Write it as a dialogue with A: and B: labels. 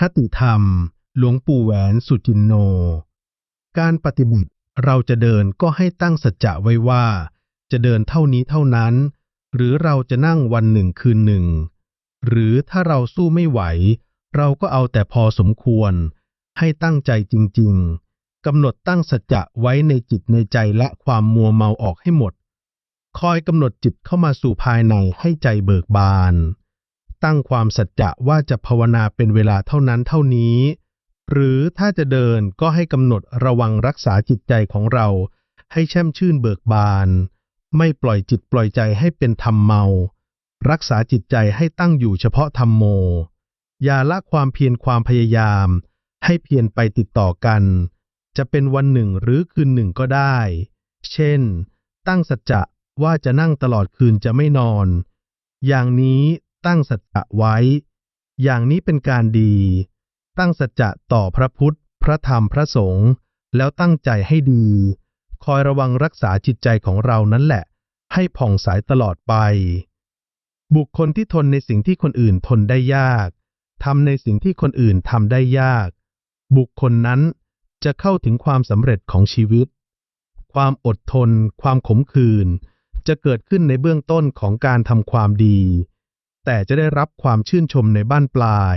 A: คติธรรม หลวงปู่แหวนสุจินโน การปฏิบัติเราจะเดินก็ให้ตั้งสัจจะไว้ว่า จะเดินเท่านี้เท่านั้น หรือเราจะนั่งวันหนึ่งคืนหนึ่ง หรือถ้าเราสู้ไม่ไหว เราก็เอาแต่พอสมควร ให้ตั้งใจจริง ๆกำหนดตั้งสัจจะไว้ในจิตในใจและความมัวเมาออกให้หมด คอยกำหนดจิตเข้ามาสู่ภายในให้ใจเบิกบาน ตั้งความสัจจะว่าจะภาวนาเป็นเวลาเท่านั้นเท่านี้ หรือถ้าจะเดินก็ให้กำหนดระวังรักษาจิตใจของเรา ให้แช่มชื่นเบิกบาน ไม่ปล่อยจิตปล่อยใจให้เป็นธรรมเมา รักษาจิตใจให้ตั้งอยู่เฉพาะธรรมโม อย่าละความเพียรความพยายาม ให้เพียรไปติดต่อกัน จะเป็นวันหนึ่งหรือคืนหนึ่งก็ได้ เช่น ตั้งสัจจะว่าจะนั่งตลอดคืนจะไม่นอน อย่างนี้ ตั้งสัจจะไว้ อย่างนี้เป็นการดี ตั้งสัจจะต่อพระพุทธ พระธรรมพระสงฆ์แล้วตั้งใจให้ดี คอยระวังรักษาจิตใจของเรานั่นแหละ ให้ผ่องใสตลอดไป บุคคลที่ทนในสิ่งที่คนอื่นทนได้ยากทำในสิ่งที่คนอื่นทำได้ยาก บุคคลนั้นจะเข้าถึงความสำเร็จของชีวิต ความอดทน ความขมขื่นจะเกิดขึ้นในเบื้องต้นของการทำความดี แต่จะได้รับความชื่นชมในบ้านปลาย